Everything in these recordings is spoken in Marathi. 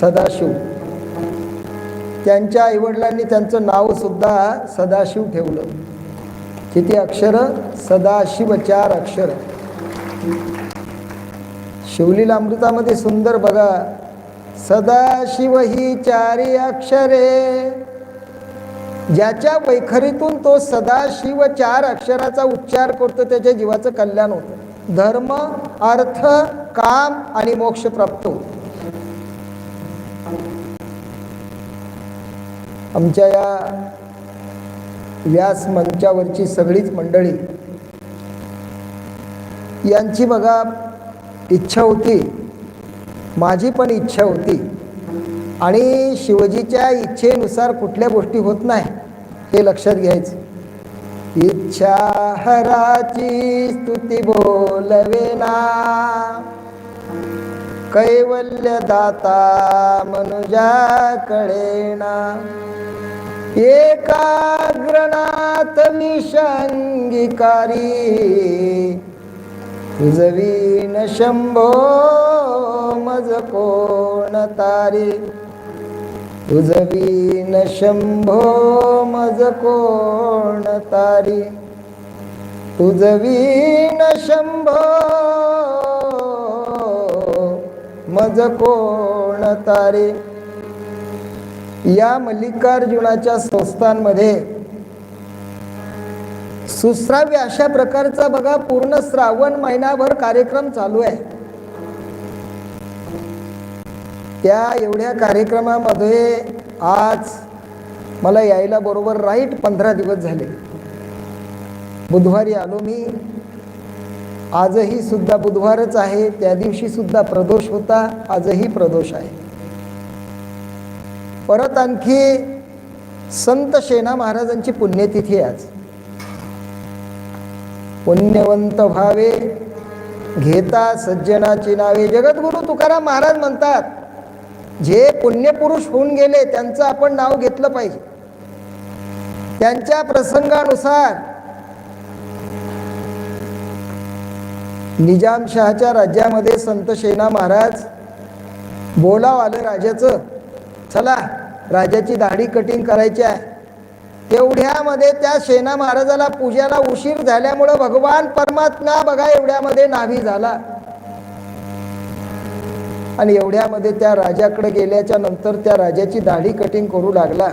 सदाशिव. त्यांच्या आईवडिलांनी त्यांचं नावसुद्धा सदाशिव ठेवलं. किती अक्षर? सदाशिव चार अक्षर. शिवलीला अमृतामध्ये सुंदर बघा. सदाशिव ही चारी अक्षरे. ज्याच्या वैखरीतून तो सदाशिव चार अक्षराचा उच्चार करतो त्याच्या जीवाचं कल्याण होतं. धर्म अर्थ काम आणि मोक्ष प्राप्त होतो. आमच्या या व्यास मंचावरची सगळीच मंडळी यांची बघा इच्छा होती माझी पण इच्छा होती. आणि शिवजीच्या इच्छेनुसार कुठल्या गोष्टी होत नाही हे लक्षात घ्यायचं. इच्छा हराची स्तुती बोलवेना कैवल्य दाता मनुजा कळेना एकाग्रनाथ विषंगिकारी जवीन शंभो मज कोण तारी. तुझवीन शंभो मज कोण तारी. तुझवीन शंभो मज कोण तारे? या मल्लिकार्जुनाच्या संस्थांमध्ये सुश्राव्य अशा प्रकारचा बघा पूर्ण श्रावण महिनाभर कार्यक्रम चालू आहे. त्या एवढ्या कार्यक्रमामध्ये आज मला यायला बरोबर राईट पंधरा दिवस झाले. बुधवारी आलो मी. आजही सुद्धा बुधवारच आहे. त्या दिवशी सुद्धा प्रदोष होता. आजही प्रदोष आहे. परत आणखी संत शेना महाराजांची पुण्यतिथी आज. पुण्यवंत भावे घेता सज्जनाची नावे. जगद्गुरु तुकाराम महाराज म्हणतात जे पुण्यपुरुष होऊन गेले त्यांचं आपण नाव घेतलं पाहिजे. त्यांच्या प्रसंगानुसार निजामशहाच्या राज्यामध्ये संत शेना महाराज बोलाव आलं राजाचं. चला राजाची दाढी कटिंग करायची आहे. तेवढ्यामध्ये त्या शेना महाराजाला पूजाला उशीर झाल्यामुळं भगवान परमात्मा बघा एवढ्यामध्ये नाभी झाला. आणि एवढ्यामध्ये त्या राजाकडे गेल्याच्यानंतर त्या राजाची दाढी कटिंग करू लागला.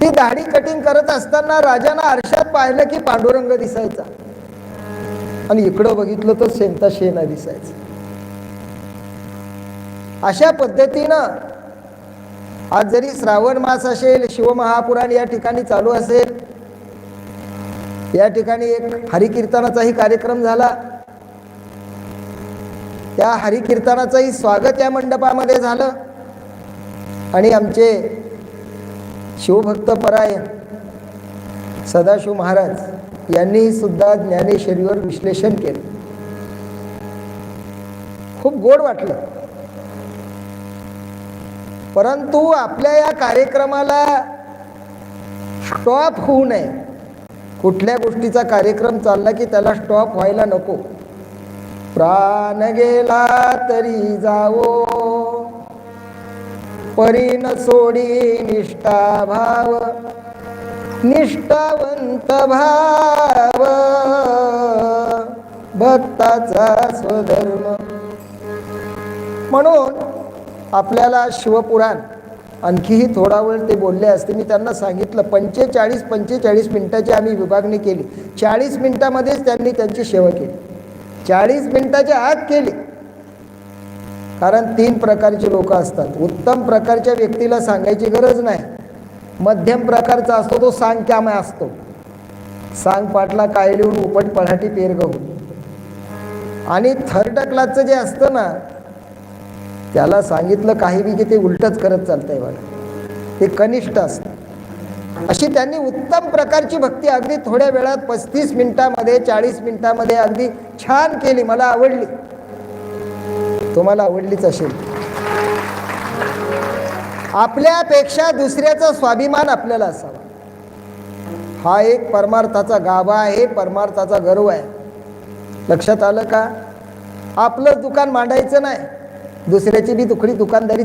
ती दाढी कटिंग करत असताना राजानं आरशात पाहिलं की पांडुरंग दिसायचा. आणि इकडं बघितलं तर शेणता शेणा दिसायचं. अशा पद्धतीनं आज जरी श्रावण मास असेल शिवमहापुराण या ठिकाणी चालू असेल या ठिकाणी एक हरिकीर्तनाचाही कार्यक्रम झाला. त्या हरिकीर्तनाचंही स्वागत या मंडपामध्ये झालं. आणि आमचे शिवभक्त परायण सदाशिव महाराज यांनी सुद्धा ज्ञानेश्वरीवर विश्लेषण केलं. खूप गोड वाटलं. परंतु आपल्या या कार्यक्रमाला स्टॉप होऊ नये. कुठल्या गोष्टीचा कार्यक्रम चालला की त्याला स्टॉप व्हायला नको. प्राण गेला तरी जावो. परीन सोडी निष्ठा भाव. निष्ठावंत भाव. भक्ताचा स्वधर्म. म्हणून आपल्याला शिवपुराण आणखीही थोडा वेळ ते बोलले असते. मी त्यांना सांगितलं पंचेचाळीस पंचेचाळीस मिनिटाची आम्ही विभागणी केली. चाळीस मिनिटामध्येच त्यांनी त्यांची सेवा केली. चाळीस मिनिटाच्या आत केली. कारण तीन प्रकारचे लोक असतात. उत्तम प्रकारच्या व्यक्तीला सांगायची गरज नाही. मध्यम प्रकारचा असतो तो सांगक्यामय असतो. सांग पाटला काय लिहून उपट पराठी पेर गहू. आणि थर्ड क्लासचं जे असतं ना त्याला सांगितलं काही बी की ते उलटच करत चालतंय बघा. ते कनिष्ठ असतं. अशी त्यांनी उत्तम प्रकारची भक्ती अगदी थोड्या वेळात पस्तीस मिनिटामध्ये चाळीस मिनिटामध्ये अगदी छान केली मला आवडली. तुम्हाला आवडलीच असेल. आपल्यापेक्षा दुसऱ्याचा स्वाभिमान आपल्याला असावा. हा एक परमार्थाचा गाभा आहे परमार्थाचा गर्व आहे. लक्षात आलं का? आपलं दुकान मांडायचं नाही. दुसऱ्याची बी दुखडी दुकानदारी